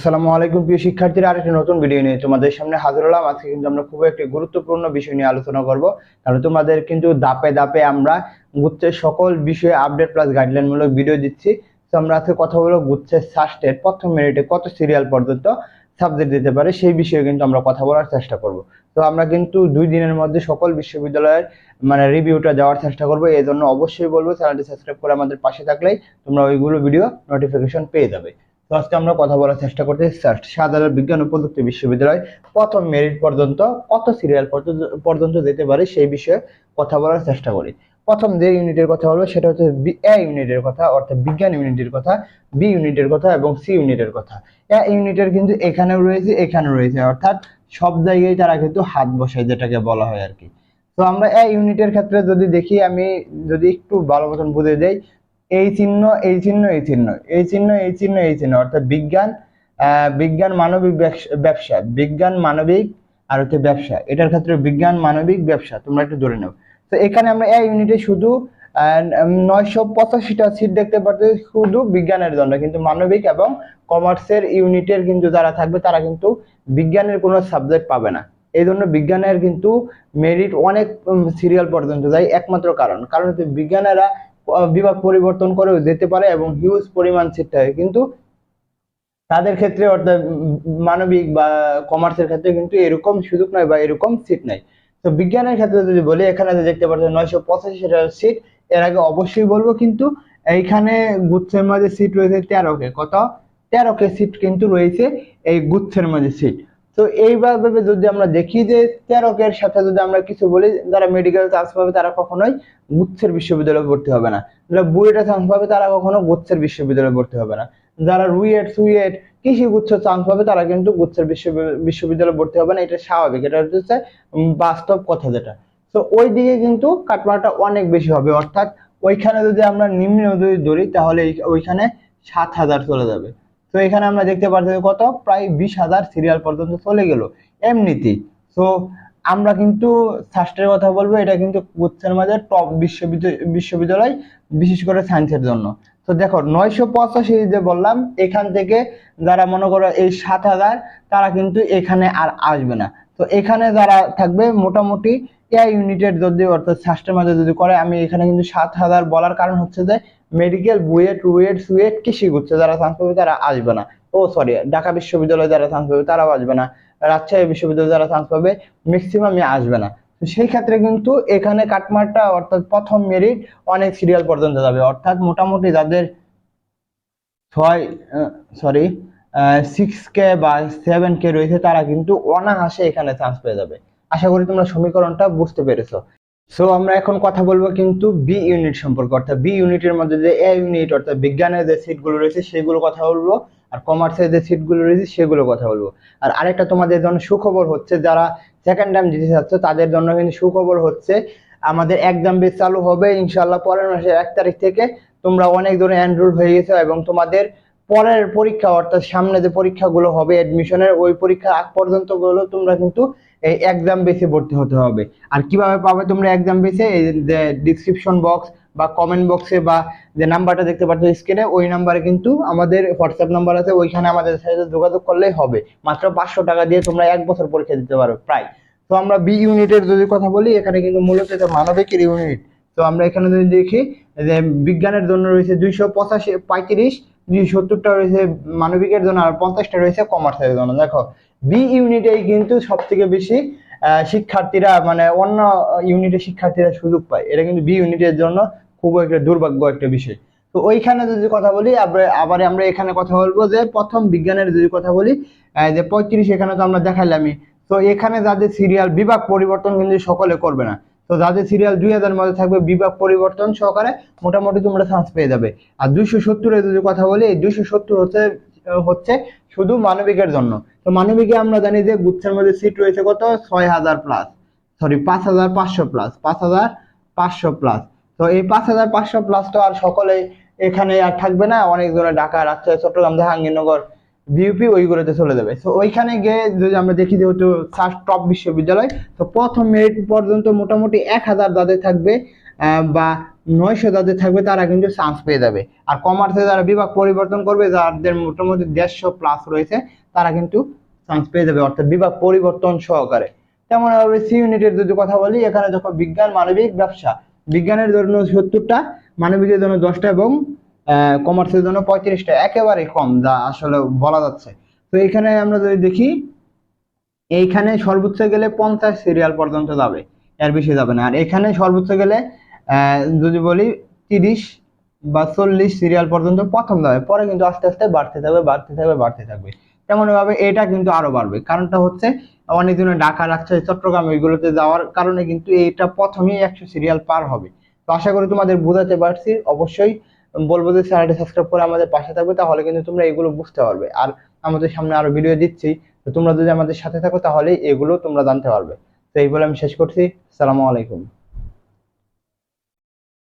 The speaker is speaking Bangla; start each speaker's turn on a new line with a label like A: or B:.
A: আসসালামু আলাইকুম, প্রিয় শিক্ষার্থীরা। আরেকটি নতুন ভিডিও নিয়ে তোমাদের সামনে হাজির হলাম। আজকে কিন্তু আমরা খুব একটি গুরুত্বপূর্ণ বিষয় নিয়ে আলোচনা করব। কারণ তোমাদের কিন্তু দাপে দাপে আমরা গুচ্ছের সকল বিষয়ে আপডেট প্লাস গাইডলাইন মূলক ভিডিও দিচ্ছি। তো আমরা আজকে কথা বলব গুচ্ছের সাস্টের প্রথম মিনিটে কত সিরিয়াল পর্যন্ত সাবজেক্ট দিতে পারে, সেই বিষয়ে কিন্তু আমরা কথা বলার চেষ্টা করব। তো আমরা কিন্তু দুই দিনের মধ্যে সকল বিশ্ববিদ্যালয়ের মানে রিভিউটা দেওয়ার চেষ্টা করব। এই জন্য অবশ্যই বলব চ্যানেলটি সাবস্ক্রাইব করে আমাদের পাশে থাকলেই তোমরা ওইগুলো ভিডিও নোটিফিকেশন পেয়ে যাবে। তো আজকে আমরা কথা বলার চেষ্টা করতে সাধারণ বিজ্ঞান ও প্রযুক্তি বিশ্ববিদ্যালয় প্রথম মেরিট পর্যন্ত, কত সিরিয়াল পর্যন্ত দিতে পারে সেই বিষয়ে কথা বলার চেষ্টা করি। প্রথম যে ইউনিটের কথা বলব সেটা হচ্ছে এ ইউনিটের কথা, অর্থাৎ বিজ্ঞান ইউনিটের কথা বি ইউনিটের কথা এবং সি ইউনিটের কথা। এ ইউনিটের কিন্তু এখানেও রয়েছে এখানেও রয়েছে, অর্থাৎ সব জায়গায় তারা কিন্তু হাত বসায় যেটাকে বলা হয় আর কি। তো আমরা এ ইউনিটের ক্ষেত্রে যদি দেখি, আমি যদি একটু ভালো মতন বুঝে যাই এই চিহ্ন এই চিহ্ন এই চিহ্ন এই চিহ্ন এই চিহ্ন এই চিহ্ন। অর্থাৎ বিজ্ঞান বিজ্ঞান মানবিক ব্যবস- বিজ্ঞান মানবিক আর হচ্ছে ব্যবসা। এটার ক্ষেত্রে বিজ্ঞান মানবিক ব্যবসা। তোমরা একটু ধরে নাও। তো এখানে আমরা এই ইউনিটে শুধু নয়শো পঁচাশিটা সিট দেখতে পাচ্ছি শুধু বিজ্ঞানের জন্য। কিন্তু মানবিক এবং কমার্সের ইউনিটের কিন্তু যারা থাকবে, তারা কিন্তু বিজ্ঞানের কোনো সাবজেক্ট পাবে না। এই জন্য বিজ্ঞানের কিন্তু মেরিট অনেক সিরিয়াল পর্যন্ত যায়। একমাত্র কারণ। কারণ হচ্ছে বিজ্ঞানেরা বিভাগ পরিবর্তন করেও যেতে পারে এবং হিউজ পরিমাণ সিট থাকে। কিন্তু তাদের ক্ষেত্রে অর্থাৎ মানবিক বা কমার্সের ক্ষেত্রে কিন্তু এরকম সুযোগ নয় বা এরকম সিট নাই। তো বিজ্ঞানের ক্ষেত্রে যদি বলি, এখানে দেখতে পাচ্ছেন নয়শো পঁচাশিটা সিট এর আগে অবশ্যই বলব কিন্তু এইখানে গুচ্ছের মাঝে সিট রয়েছে তেরোকে কত? তেরোকে সিট কিন্তু রয়েছে এই গুচ্ছের মাঝে সিট তো এইভাবে যদি আমরা দেখি যে তেরোকের সাথে যদি আমরা কিছু বলি, যারা মেডিকেল চান্স পাবে তারা কখনোই গুচ্ছের বিশ্ববিদ্যালয়ে ভর্তি হবে না। যারা বুয়েটে চান্স পাবে তারা কখনো গুচ্ছের বিশ্ববিদ্যালয়ে ভর্তি হবে না। যারা রুয়েট, সুয়েট কৃষি গুচ্ছ চান্স পাবে তারা কিন্তু গুচ্ছের বিশ্ববি- বিশ্ববিদ্যালয়ে ভর্তি হবে না। এটা স্বাভাবিক, এটা হচ্ছে বাস্তব কথা যেটা। তো ওই দিকে কিন্তু কাটমাটা অনেক বেশি হবে। অর্থাৎ ওইখানে যদি আমরা নিম্ন যদি ধরি, তাহলে ওইখানে সাত হাজার চলে যাবে। তো এখানে আমরা দেখতে পাচ্ছি কত? প্রায় বিশ হাজার সিরিয়াল পর্যন্ত চলে গেল। এমনিতেই। তো আমরা কিন্তু ফার্স্টের কথা বলব, এটা কিন্তু কোচ্ছের মাঝে টপ বিশ্ববিদ্যালয় বিশ্ববিদ্যালয়, বিশেষ করে সায়েন্সের জন্য। তো দেখো, নয়শো পঁচাশি যে বললাম, এখান থেকে যারা মনে করো এই সাত হাজার, তারা কিন্তু এখানে আর আসবে না। তো এখানে যারা থাকবে, মোটামুটি এ ইউনিটের যদি অর্থাৎ মাঝে যদি করে, আমি এখানে কিন্তু সাত হাজার বলার কারণ হচ্ছে যে মেডিকেল বুয়েট, রুয়েট, সুয়েট কৃষি করছে যারা চান্স পাবে তারা আসবে না। ও সরি ঢাকা বিশ্ববিদ্যালয়ে যারা চান্স পাবে তারাও আসবে না। রাজশাহী বিশ্ববিদ্যালয়ে যারা চান্স পাবে ম্যাক্সিমামই আসবে না। তো সেই ক্ষেত্রে কিন্তু এখানে কাটমারটা অর্থাৎ প্রথম মেরিট অনেক সিরিয়াল পর্যন্ত যাবে। অর্থাৎ মোটামুটি যাদের ছয় সরি সিক্স কে বা সেভেন কে রয়েছে, তারা কিন্তু অনায়াসে এখানে চান্স পেয়ে যাবে। আশা করি তোমরা সমীকরণটা বুঝতে পেরেছ। সো আমরা এখন কথা বলব কিন্তু বি ইউনিট সম্পর্কে, অর্থাৎ বি ইউনিটের মধ্যে যে এ ইউনিট অর্থাৎ বিজ্ঞানের যে সিটগুলো রয়েছে, সেগুলো কথা বলব, আর কমার্সের যে সিটগুলো রয়েছে, সেগুলো কথা বলব। আর আরেকটা তোমাদের জন্য সুখবর হচ্ছে, যারা সেকেন্ড টাইম দিতে চাচ্ছ, তাদের জন্য কিন্তু সুখবর হচ্ছে, আমাদের এক্সাম বেস চালু হবে ইনশাল্লাহ পরের মাসের এক তারিখ থেকে তোমরা অনেক ধরনের এনরোল হয়ে গেছো এবং তোমাদের পরের পরীক্ষা, অর্থাৎ সামনে যে পরীক্ষাগুলো হবে অ্যাডমিশনের ওই পরীক্ষা আগ পর্যন্তগুলো তোমরা কিন্তু এই এক্সাম বেসে ভর্তি হতে হবে। আর কীভাবে পাবে তোমরা এক্সাম বেসে এই যে ডিসক্রিপশন বক্স বা কমেন্ট বক্সে বা যে নাম্বারটা দেখতে পাচ্ছ স্ক্রিনে ওই নাম্বারে কিন্তু আমাদের হোয়াটসঅ্যাপ নাম্বার আছে, ওইখানে আমাদের সাথে যোগাযোগ করলেই হবে। মাত্র পাঁচশো টাকা দিয়ে তোমরা এক বছর পরীক্ষা দিতে পারো, প্রায়। তো আমরা বি ইউনিটের যদি কথা বলি, এখানে কিন্তু মূলত এটা মানবিকের ইউনিট তো আমরা এখানে যদি দেখি, যে বিজ্ঞানের জন্য রয়েছে দুইশো পঁচাশি, পঁয়ত্রিশ সত্তরটা রয়েছে মানবিকের জন্য আর পঞ্চাশটা রয়েছে কমার্সের জন্য। দেখো বি ইউনিটেই কিন্তু সব থেকে বেশি শিক্ষার্থীরা মানে অন্য ইউনিটের শিক্ষার্থীরা সুযোগ পায়। এটা কিন্তু বি ইউনিটের জন্য খুব একটা দুর্ভাগ্য একটা বিষয়। তো ওইখানে যদি কথা বলি, আবার আবার আমরা এখানে কথা বলব যে প্রথম বিজ্ঞানের যদি কথা বলি যে পঁয়ত্রিশ এখানে তো আমরা দেখাইলামই। তো এখানে যাদের সিরিয়াল বিভাগ পরিবর্তন কিন্তু সকলে করবে না। তো যাদের সিরিয়াল দুই হাজার মধ্যে থাকবে, বিভাগ পরিবর্তন সহকারে মোটামুটি তোমরা চান্স পেয়ে যাবে। আর দুইশো সত্তরের যদি কথা বলি, এই দুইশো সত্তর হচ্ছে হচ্ছে শুধু মানবিকের জন্য। তো মানবিকে আমরা জানি যে গুচ্ছের মধ্যে সিট রয়েছে কত? ছয় হাজার প্লাস সরি পাঁচ হাজার পাঁচশো প্লাস পাঁচ হাজার পাঁচশো প্লাস তো এই পাঁচ হাজার পাঁচশো প্লাস তো আর সকলে এখানে আর থাকবে না। অনেক জনের ঢাকা, রাজশাহী, চট্টগ্রাম, জাহাঙ্গীরনগর বিউপি ওইগুলোতে চলে যাবে। তো ওইখানে গিয়ে যদি আমরা দেখি যেহেতু ফার্স্ট টপ বিশ্ববিদ্যালয় তো প্রথম মেরিট পর্যন্ত মোটামুটি এক হাজার যাদের থাকবে বা নয়শো যাদের থাকবে, তারা কিন্তু চান্স পেয়ে যাবে। আর কমার্সে যারা বিভাগ পরিবর্তন করবে, যাদের মোটামুটি দেড়শো প্লাস রয়েছে, তারা কিন্তু চান্স পেয়ে যাবে, অর্থাৎ বিভাগ পরিবর্তন সহকারে। তেমন ভাবে সি ইউনিটের যদি কথা বলি, এখানে যখন বিজ্ঞান, মানবিক, ব্যবসা। বিজ্ঞানের জন্য সত্তরটা, মানবিকের জন্য দশটা এবং কমার্সের জন্য পঁয়ত্রিশটা, একেবারে কম যা আসলে বলা যাচ্ছে। তো এখানে আমরা যদি দেখি, এইখানে সর্বোচ্চ গেলে পঞ্চাশ সিরিয়াল পর্যন্ত যাবে, এর বেশি যাবে না। আর এখানে সর্বোচ্চ গেলে যদি বলি তিরিশ বা চল্লিশ সিরিয়াল পর্যন্ত প্রথম যাবে। পরে কিন্তু আস্তে আস্তে বাড়তে থাকবে বাড়তে থাকবে বাড়তে থাকবে। তেমনভাবে এটা কিন্তু আরও বাড়বে। কারণটা হচ্ছে, অনেক দিনে ঢাকা রাজশাহী চট্টগ্রাম ওইগুলোতে যাওয়ার কারণে কিন্তু এইটা প্রথমেই একশো সিরিয়াল পার হবে। তো আশা করি তোমাদের বোঝাতে পারছি। অবশ্যই বলব যে চ্যানেলটি সাবস্ক্রাইব করে আমাদের পাশে থাকবে, তাহলে কিন্তু তোমরা এগুলো বুঝতে পারবে। আর আমাদের সামনে আরও ভিডিও দিচ্ছি তোমরা যদি আমাদের সাথে থাকো তাহলে এগুলো তোমরা জানতে পারবে। তো এই বলে আমি শেষ করছি। সালামু আলাইকুম।